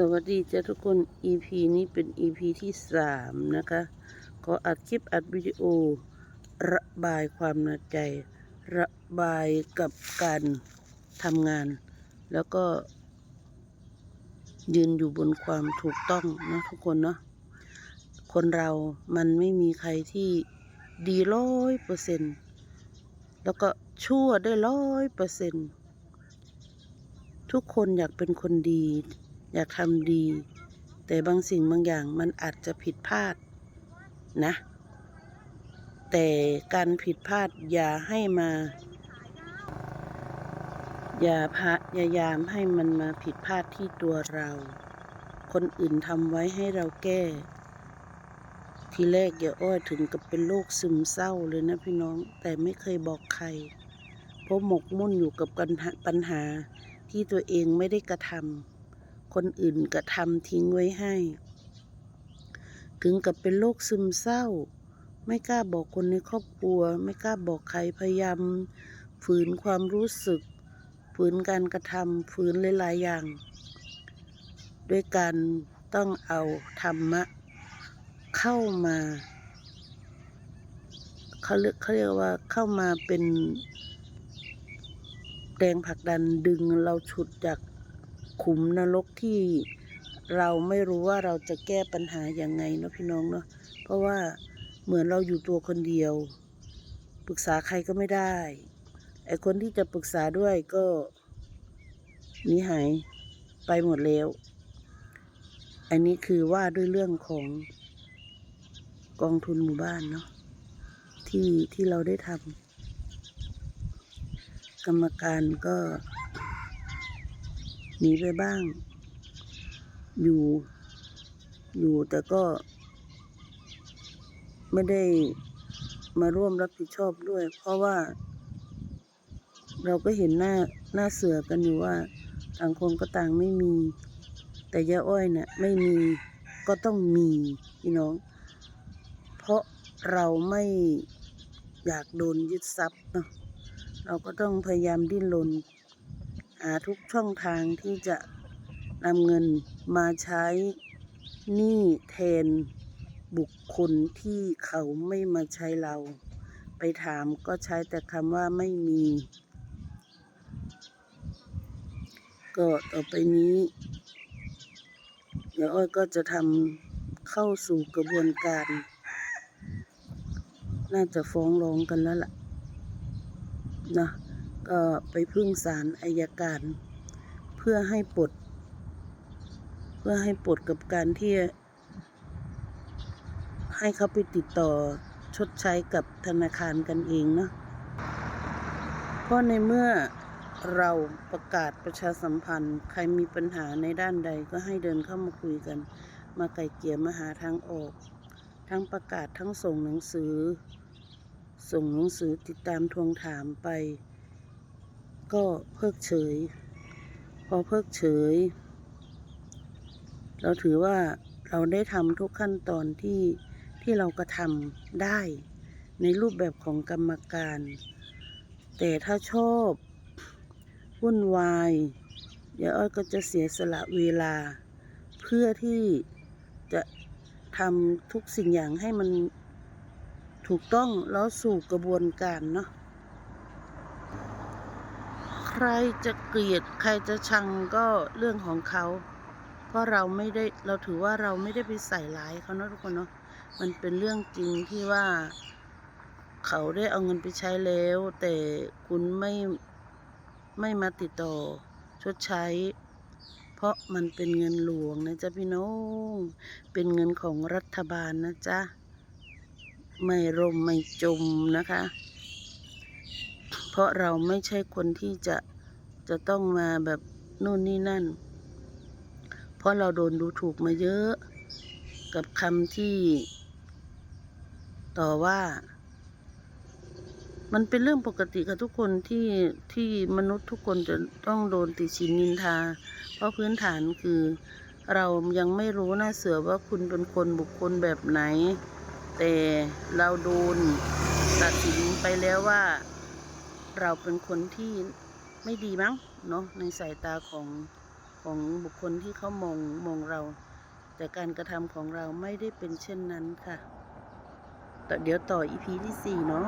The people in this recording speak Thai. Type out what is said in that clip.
สวัสดีจ้าทุกคน EP นี้เป็น EP ที่สามนะคะ ขออัดคลิปอัดวิดีโอ ระบายความในใจ ระบายกับการทำงาน แล้วก็ ยืนอยู่บนความถูกต้องนะทุกคนเนาะ คนเรามันไม่มีใครที่ดีร้อยเปอร์เซ็นแล้วก็ชั่วได้ร้อยเปอร์เซ็นทุกคนอยากเป็นคนดี อยากทำดี แต่บางสิ่งบางอย่างมันอาจจะผิดพลาดนะ แต่การผิดพลาดอย่าให้มา อย่าพยายามให้มันมาผิดพลาดที่ตัวเรา คนอื่นทำไว้ให้เราแก้ ทีแรกอย่าอ้อยถึงกับเป็นโรคซึมเศร้าเลยนะพี่น้อง แต่ไม่เคยบอกใคร เพราะหมกมุ่นอยู่กับปัญหาปัญหาที่ตัวเองไม่ได้กระทำ คนอื่นกระทำทิ้งไว้ให้ ถึงกับเป็นโรคซึมเศร้า ไม่กล้าบอกคนในครอบครัว ไม่กล้าบอกใครพยายามฝืนความรู้สึก ฝืนการกระทำฝืนหลายๆอย่าง ด้วยการต้องเอาธรรมะเข้ามาเขาเรียกเขาเรียกว่าเข้ามาเป็นแรงผลักดันดึงเราฉุดจาก ขุมนรกที่เราไม่รู้ว่าเราจะแก้ปัญหาอย่างไงเนาะพี่น้องเนาะเพราะว่าเหมือนเราอยู่ตัวคนเดียว ปรึกษาใครก็ไม่ได้ไอคนที่จะปรึกษาด้วยก็หนีหายไปหมดแล้ว อันนี้คือว่าด้วยเรื่องของกองทุนหมู่บ้านเนาะที่ที่เราได้ทำกรรมการก็ หนีไปบ้าง อยู่ อยู่แต่ก็ ไม่ได้มาร่วมรับผิดชอบด้วย เพราะว่า เราก็เห็นหน้าหน้าเสือกันอยู่ว่าต่างคนก็ต่างไม่มี แต่ยาอ้อยเนี่ยไม่มีก็ต้องมีพี่น้อง เพราะเราไม่อยากโดนยึดทรัพย์เนาะเราก็ต้องพยายามดิ้นรนาทุกช่องทางที่จะนำเงินมาใช้หนี้แทนบุคคลที่เขาไม่มาใช้เรา ไปถามก็ใช้แต่คำว่าไม่มี ก็ต่อไปนี้เดี๋ยวอ้อยก็จะทำเข้าสู่กระบวนการ น่าจะฟ้องร้องกันแล้วล่ะนะ ก็ไปพึ่งศาลอายการ เพื่อให้ปลด เพื่อให้ปลดกับการที่ ให้เขาไปติดต่อชดใช้กับธนาคารกันเองเนาะเพราะในเมื่อเราประกาศประชาสัมพันธ์ ใครมีปัญหาในด้านใดก็ให้เดินเข้ามาคุยกัน มาไกลเกลี่ยมาหาทางออก ทั้งประกาศทั้งส่งหนังสือ ส่งหนังสือติดตามทวงถามไป ก็เพิกเฉย พอเพิกเฉย เราถือว่าเราได้ทำทุกขั้นตอนที่ที่เรากระทำได้ ในรูปแบบของกรรมการ แต่ถ้าชอบวุ่นวายยายอ้อยก็จะเสียสละเวลา เพื่อที่จะทำทุกสิ่งอย่างให้มันถูกต้องแล้วสู่กระบวนการเนาะ ใครจะเกลียดใครจะชังก็เรื่องของเขา เพราะเราไม่ได้เราถือว่าเราไม่ได้ไปใส่ร้ายเขาเนาะทุกคนเนาะมันเป็นเรื่องจริงที่ว่า เขาได้เอาเงินไปใช้แล้ว แต่คุณไม่ไม่มาติดต่อชดใช้ เพราะมันเป็นเงินหลวงนะจ๊ะพี่น้องเป็นเงินของรัฐบาลนะจ๊ะไม่ร่มไม่จมนะคะ ราะเราไม่ใช่คนที่จะจะต้องมาแบบนู่นนี่นั่น เพราะเราโดนดูถูกมาเยอะ กับคำที่ ต่อว่า มันเป็นเรื่องปกติกับทุกคนที่ที่มนุษย์ทุกคนจะต้องโดนติชินนินทา เพราะพื้นฐานคือ เรายังไม่รู้หนะเสือว่าคุณเป็นคนบุคคลแบบไหน แต่เราโดนตัดสินไปแล้วว่า เราเป็นคนที่ไม่ดีมั้งเนาะในสายตาของของบุคคลที่เขามองมองเรา แต่การกระทำของเราไม่ได้เป็นเช่นนั้นค่ะแต่เดี๋ยวต่ออีพีที่สี่เนาะ